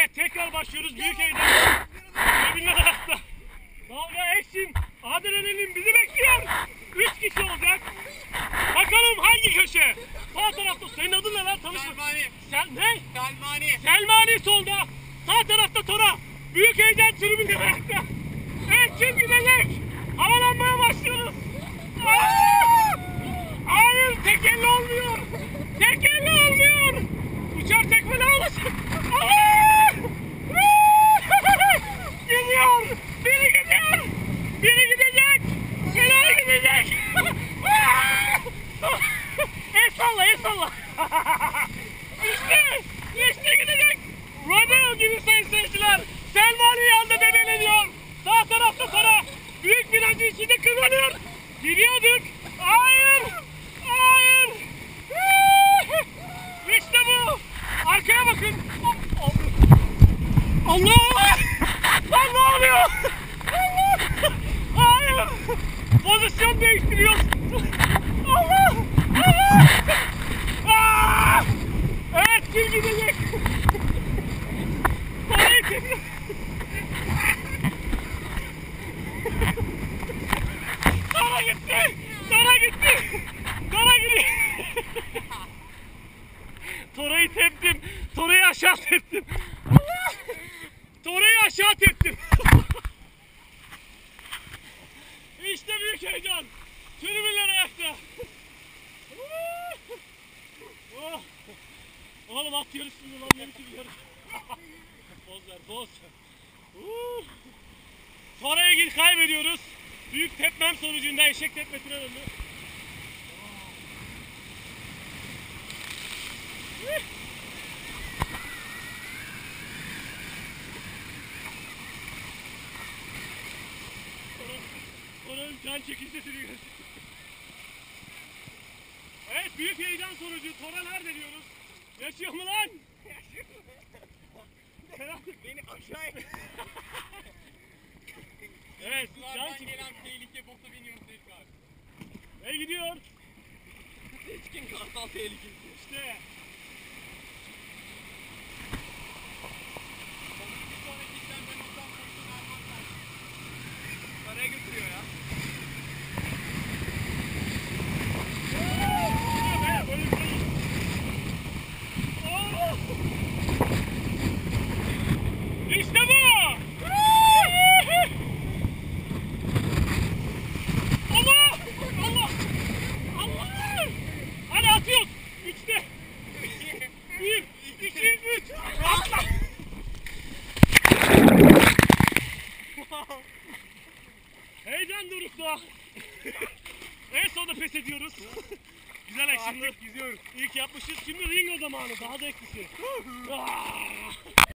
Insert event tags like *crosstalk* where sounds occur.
Evet tekrar başlıyoruz. Büyük heyecan. Cebinler ayakta. Dalga eksin. Adrenalin bizi bekliyor. Üç kişi olacak. Bakalım hangi köşe? Sağ tarafta. Senin adın ne lan? Tanışma. Selmani. Sen ne? Selmani. Selmani solda. Sağ tarafta Tora. Büyük heyecan kıvranıyor. Gidiyorduk. Hayır. Hayır. *laughs* İşte bu. Arkaya bakın. Allah! Lan ne oluyor? Allah! *laughs* Hayır! Pozisyon değiştiriyor. *laughs* Allah! Allah! Aa! Evet kim gidecek? Parayı tekrar. Sara gitti. Sara gitti. Sara gidiyor. Torayı teptim. Torayı aşağı teptim. Torayı aşağı teptim. işte büyük heyecan. Tribünler ayakta. Oh. Oğlum at yarışı mı lan benim gibi yarış. boz ver boz. Toraya gir kaybediyoruz. Büyük tepmem sonucunda eşek tepmesine döndü. Can çekişmesini göster. Evet büyük heyecan sonucu Tora nerede diyoruz? Yaşıyor mu lan? Beni aşağıya. evet can çekişmesi. gelen tehlike bota biniyorum tekrar. Ve gidiyor. Seçkin kartal tehlikesi. İşte. Dorukta. en sonunda pes ediyoruz. Güzel aksiyonlar. Gidiyoruz. İlk yapmışız. Şimdi ring o zamanı. Daha da etkisi. Ah!